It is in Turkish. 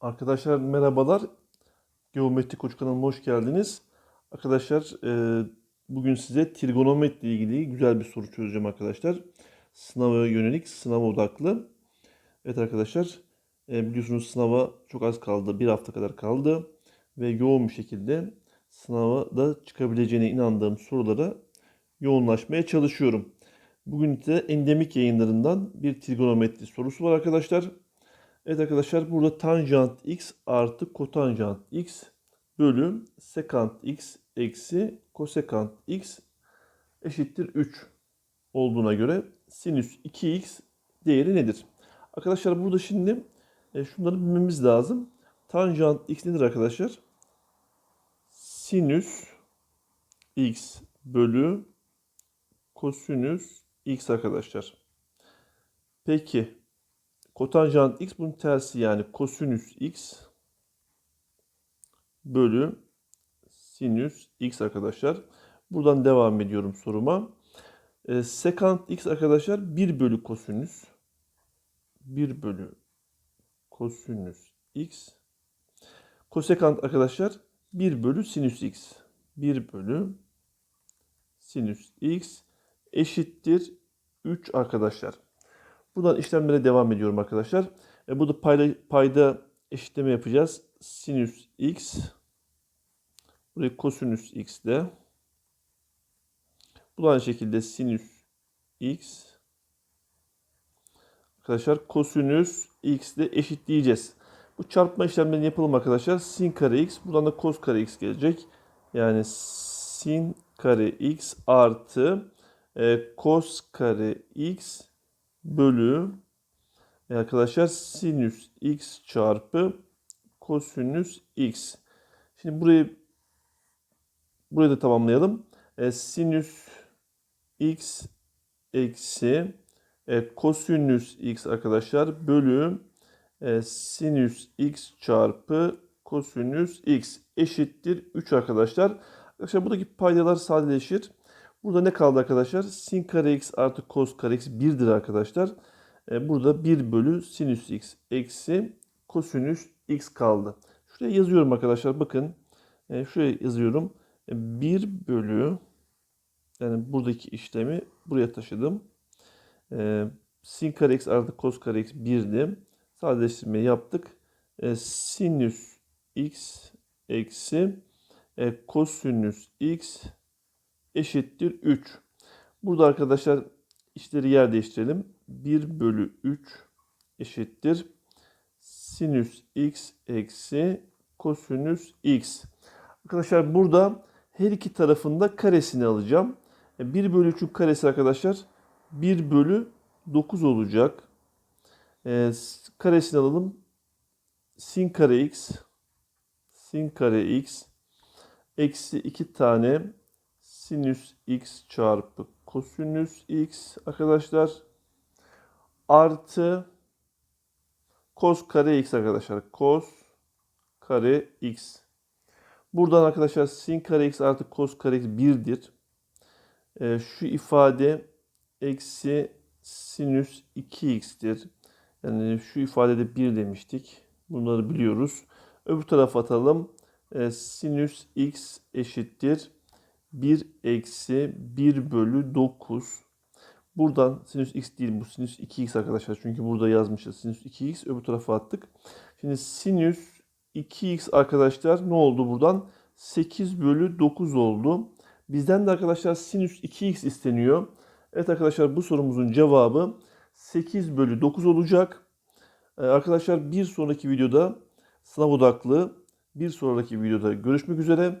Arkadaşlar merhabalar. Geometri Koç kanalıma hoş geldiniz. Arkadaşlar e, bugün size trigonometri ile ilgili güzel bir soru çözeceğim arkadaşlar. Sınava yönelik, sınav odaklı. Evet arkadaşlar e, biliyorsunuz sınava çok az kaldı. Bir hafta kadar kaldı. Ve yoğun bir şekilde sınava da çıkabileceğine inandığım sorulara yoğunlaşmaya çalışıyorum. Bugün de endemik yayınlarından bir trigonometri sorusu var arkadaşlar. Evet arkadaşlar burada tanjant x artı kotanjant x bölü sekant x eksi kosekant x eşittir 3 olduğuna göre sinüs 2x değeri nedir? Arkadaşlar burada şimdi e, şunları bilmemiz lazım. Tanjant x nedir arkadaşlar? Sinüs x bölü kosinüs x arkadaşlar. Peki Kotanjant x bunun tersi yani kosinüs x bölü sinüs x arkadaşlar. Buradan devam ediyorum soruma. E, sekant x arkadaşlar 1 bölü kosinüs 1 bölü kosinüs x kosekant arkadaşlar 1 bölü sinüs x 1 bölü sinüs x eşittir 3 arkadaşlar. Buradan işlemlere devam ediyorum arkadaşlar. E, burada payda, payda eşitleme yapacağız. Sinüs x. Buraya kosinüs x de. Bu aynı şekilde sinüs x. Arkadaşlar kosinüs x de eşitleyeceğiz. Bu çarpma işlemlerini yapalım arkadaşlar. Sin kare x. Buradan da kos kare x gelecek. Yani sin kare x artı e, kos kare x bölü e arkadaşlar sinüs x çarpı kosinüs x. Şimdi burayı burayı da tamamlayalım. E, sinüs x eksi e, kosinüs x arkadaşlar bölü e, sinüs x çarpı kosinüs x eşittir 3 arkadaşlar. Arkadaşlar buradaki paydalar sadeleşir. Burada ne kaldı arkadaşlar? Sin kare x artı cos kare x 1'dir arkadaşlar. E, burada 1 bölü sinüs x eksi kosinüs x kaldı. Şuraya yazıyorum arkadaşlar. Bakın. E, şuraya yazıyorum. E, 1 bölü yani buradaki işlemi buraya taşıdım. E, sin kare x artı cos kare x 1'di. Sadeleştirmeyi yaptık. E, sinüs x eksi e, kosinüs x eşittir 3. Burada arkadaşlar işleri yer değiştirelim. 1 bölü 3 eşittir. Sinüs x eksi kosinüs x. Arkadaşlar burada her iki tarafında karesini alacağım. 1 e, bölü 3'ün karesi arkadaşlar 1 bölü 9 olacak. E, karesini alalım. Sin kare x sin kare x eksi 2 tane sinüs x çarpı kosinüs x arkadaşlar artı kos kare x arkadaşlar. Kos kare x. Buradan arkadaşlar sin kare x artı kos kare x 1'dir. E, şu ifade eksi sinüs 2x'tir. Yani şu ifadede 1 demiştik. Bunları biliyoruz. Öbür tarafa atalım. E, sinüs x eşittir 1 eksi 1 bölü 9. Buradan sinüs x değil bu sinüs 2x arkadaşlar. Çünkü burada yazmışız sinüs 2x öbür tarafa attık. Şimdi sinüs 2x arkadaşlar ne oldu buradan? 8 bölü 9 oldu. Bizden de arkadaşlar sinüs 2x isteniyor. Evet arkadaşlar bu sorumuzun cevabı 8 bölü 9 olacak. Ee, arkadaşlar bir sonraki videoda sınav odaklı bir sonraki videoda görüşmek üzere.